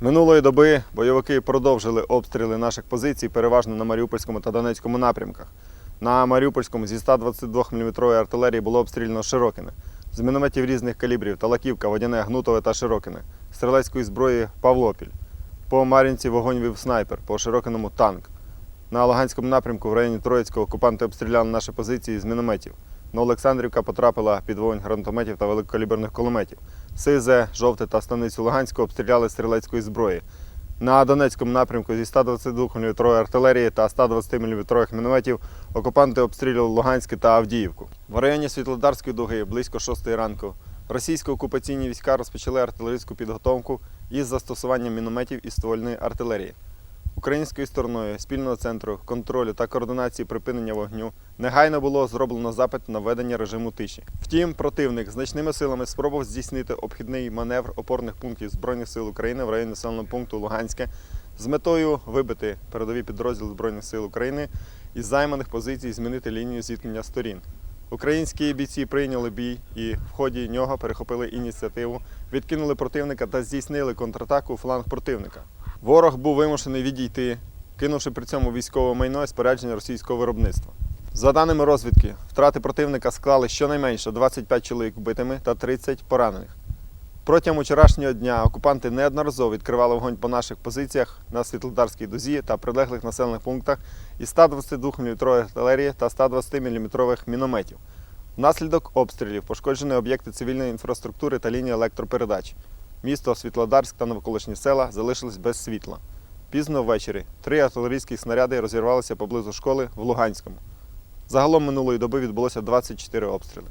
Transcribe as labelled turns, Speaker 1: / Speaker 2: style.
Speaker 1: Минулої доби бойовики продовжили обстріли наших позицій, переважно на Маріупольському та Донецькому напрямках. На Маріупольському зі 122 мм артилерії було обстріляно Широкине. З мінометів різних калібрів Талаківка, Водяне, Гнутове та Широкине. Стрілецької зброї Павлопіль. По Мар'їнці вогонь вів снайпер, по Широкиному танк. На Луганському напрямку в районі Троїцького окупанти обстріляли наші позиції з мінометів. На Олександрівка потрапила під вогонь гранатометів та великокаліберних кулеметів. Сизе, Жовте та станицю Луганську обстріляли стрілецької зброї. На Донецькому напрямку зі 122 мм артилерії та 120 мм мінометів окупанти обстрілювали Луганське та Авдіївку. В районі Світлодарської дуги близько 6 ранку російсько-окупаційні війська розпочали артилерійську підготовку із застосуванням мінометів і ствольної артилерії. Українською стороною спільного центру контролю та координації припинення вогню негайно було зроблено запит на введення режиму тиші. Втім, противник значними силами спробував здійснити обхідний маневр опорних пунктів Збройних сил України в районі населеного пункту Луганське з метою вибити передові підрозділи Збройних сил України із займаних позицій змінити лінію зіткнення сторін. Українські бійці прийняли бій і в ході нього перехопили ініціативу, відкинули противника та здійснили контратаку у фланг противника. Ворог був вимушений відійти, кинувши при цьому військове майно і спорядження російського виробництва. За даними розвідки, втрати противника склали щонайменше 25 чоловік вбитими та 30 поранених. Протягом вчорашнього дня окупанти неодноразово відкривали вогонь по наших позиціях на Світлодарській дузі та прилеглих населених пунктах із 122 мм артилерії та 120 мм мінометів. Внаслідок обстрілів пошкоджені об'єкти цивільної інфраструктури та лінії електропередач. Місто Світлодарськ та навколишні села залишились без світла. Пізно ввечері три артилерійські снаряди розірвалися поблизу школи в Луганському. Загалом минулої доби відбулося 24 обстріли.